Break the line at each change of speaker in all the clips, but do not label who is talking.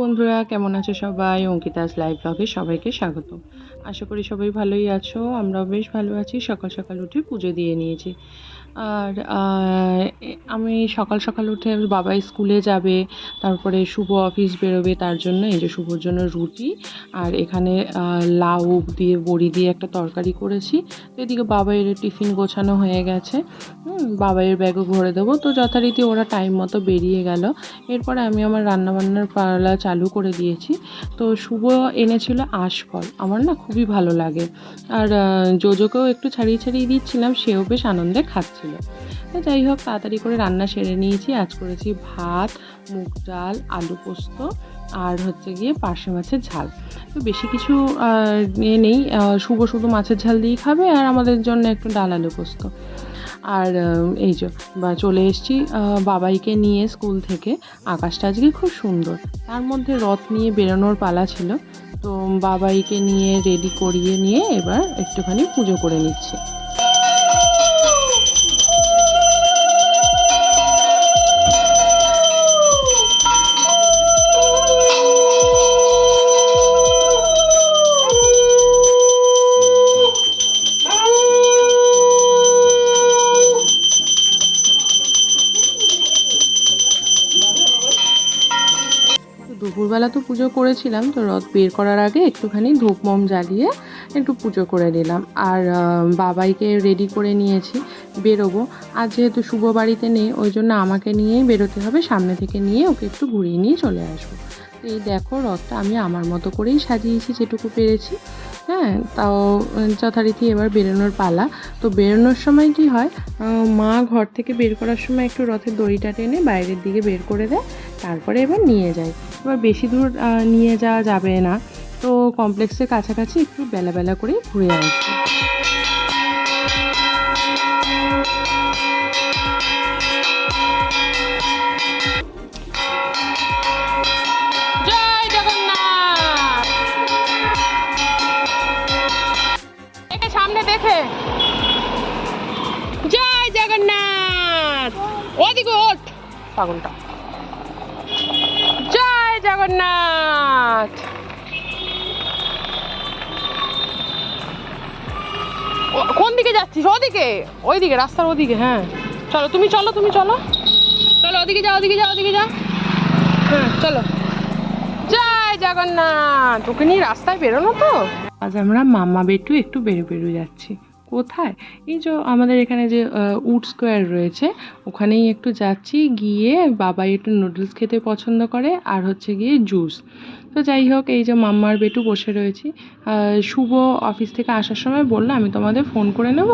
বন্ধুরা, কেমন আছো সবাই? অঙ্কিতাস লাইভ ব্লগে সবাইকে স্বাগত। আশা করি সবাই ভালোই আছো, আমরাও বেশ ভালো আছি। সকাল সকাল উঠে পুজো দিয়ে নিয়েছি। আর আমি সকাল সকাল উঠে বাবা স্কুলে যাবে, তারপরে শুভ অফিস বেরোবে, তার জন্য এই যে শুভর জন্য রুটি আর এখানে লাউ দিয়ে, বড়ি দিয়ে একটা তরকারি করেছি। তো এদিকে বাবাইয়ের টিফিন গোছানো হয়ে গেছে। বাবাইয়ের ব্যাগও ভরে দেবো। তো যথারীতি ওরা টাইম মতো বেরিয়ে গেল। এরপরে আমি আমার রান্নাবান্নার পালা চালু করে দিয়েছি। তো শুভ এনেছিল আশফল। আমার না খুবই ভালো লাগে। আর জোজোকেও একটু ছাড়িয়ে ছাড়িয়ে দিচ্ছিলাম, সেও বেশ আনন্দে খাচ্ছিল। যাই হোক, তাড়াতাড়ি করে রান্না সেরে নিয়েছি। আজ করেছি ভাত, মুগ ডাল, আলু পোস্ত আর হচ্ছে গিয়ে পার্শে মাছের ঝাল। তো বেশি কিছু ইয়ে নেই। শুভ শুধু মাছের ঝাল দিয়েই খাবে আর আমাদের জন্য একটু ডাল, আলু পোস্ত। আর এই যে, বা চলে এসেছি বাবাইকে নিয়ে স্কুল থেকে। আকাশটা আজকে খুব সুন্দর। তার মধ্যে রথ নিয়ে বেরোনোর পালা ছিল। তো বাবাইকে নিয়ে রেডি করিয়ে নিয়ে এবার একটুখানি পুজো করে নিচ্ছে। দুপুরবেলা তো পুজো করেছিলাম, তো রথ বের করার আগে একটুখানি ধূপ মোম জ্বালিয়ে একটু পুজো করে নিলাম। আর বাবাইকে রেডি করে নিয়েছি, বেরোবো। আর যেহেতু শুভ বাড়িতে নেই, ওই জন্য আমাকে নিয়েই বেরোতে হবে, সামনে থেকে নিয়ে ওকে একটু ঘুরিয়ে নিয়ে চলে আসব। এই দেখো রথটা আমি আমার মতো করেই সাজিয়েছি, যেটুকু পেরেছি। হ্যাঁ তাও যথারীতি এবার বেরোনোর পালা। তো বেরোনোর সময় কি হয় মা ঘর থেকে বের করার সময় একটু রথের দড়িটা টেনে বাইরের দিকে বের করে দেয়, তারপরে এবার নিয়ে যায়। এবার বেশি দূর নিয়ে যাওয়া যাবে না। তো কমপ্লেক্সের কাছাকাছি একটু বেলা বেলা করে ঘুরে আসবে।
জয় জগন্নাথ। ওদিকে ওঠ পাগলটা জয় জগন্নাথ। কোন দিকে যাচ্ছিস? ওদিকে? ওইদিকে, রাস্তার ওদিকে হ্যাঁ। চলো, তুমি চলো তুমি চলো। চলো, ওদিকে যাও ওদিকে যাও ওদিকে যাও। হ্যাঁ চলো। জগন্নাথ ওকে নিয়ে রাস্তায় বেরোনো তো?
আজ আমরা মামা বেটু একটু বেরো বেরো যাচ্ছি। কোথায়? এই যে আমাদের এখানে যে উড স্কোয়ার রয়েছে, ওখানেই একটু যাচ্ছি, গিয়ে বাবাই একটু নুডলস খেতে পছন্দ করে, আর হচ্ছে গিয়ে জুস। তো যাই হোক, এই যে মাম্মার বেটু বসে রয়েছি। শুভ অফিস থেকে আসার সময় বলল, আমি তোমাদের ফোন করে নেব,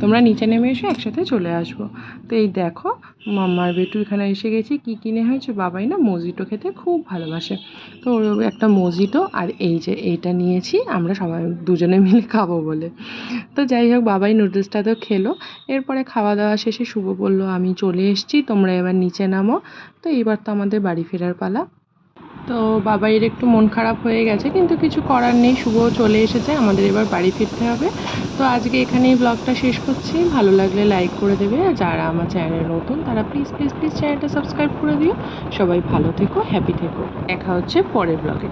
তোমরা নিচে নেমে এসে, একসাথে চলে আসব। তো এই দেখো, মাম্মার বেটু এখানে এসে গেছি। কী কিনে হয়েছে? বাবাই না মজিটো খেতে খুব ভালোবাসে। তো ওর একটা মজিটো, আর এই যে এইটা নিয়েছি, আমরা সবাই দুজনে মিলে খাব বলে। তো যাই হোক বাবাই নুডলসটা তো খেলো। এরপরে খাওয়া দাওয়া শেষে শুভ বলল, আমি চলে এসেছি, তোমরা এবার নিচে নামো। তো এইবার তো আমাদের বাড়ি ফেরার পালা। তো বাবাইয়ের একটু মন খারাপ হয়ে গেছে, কিন্তু কিছু করার নেই শুভ চলে এসেছে, আমাদের এবার বাড়ি ফিরতে হবে। তো আজকে এখানেই ব্লগটা শেষ করছি। ভালো লাগলে লাইক করে দেবে, আর যারা আমার চ্যানেলে নতুন, তারা প্লিজ প্লিজ প্লিজ চ্যানেলটা সাবস্ক্রাইব করে দিও। সবাই ভালো থেকো হ্যাপি থেকো। দেখা হচ্ছে পরের ব্লগে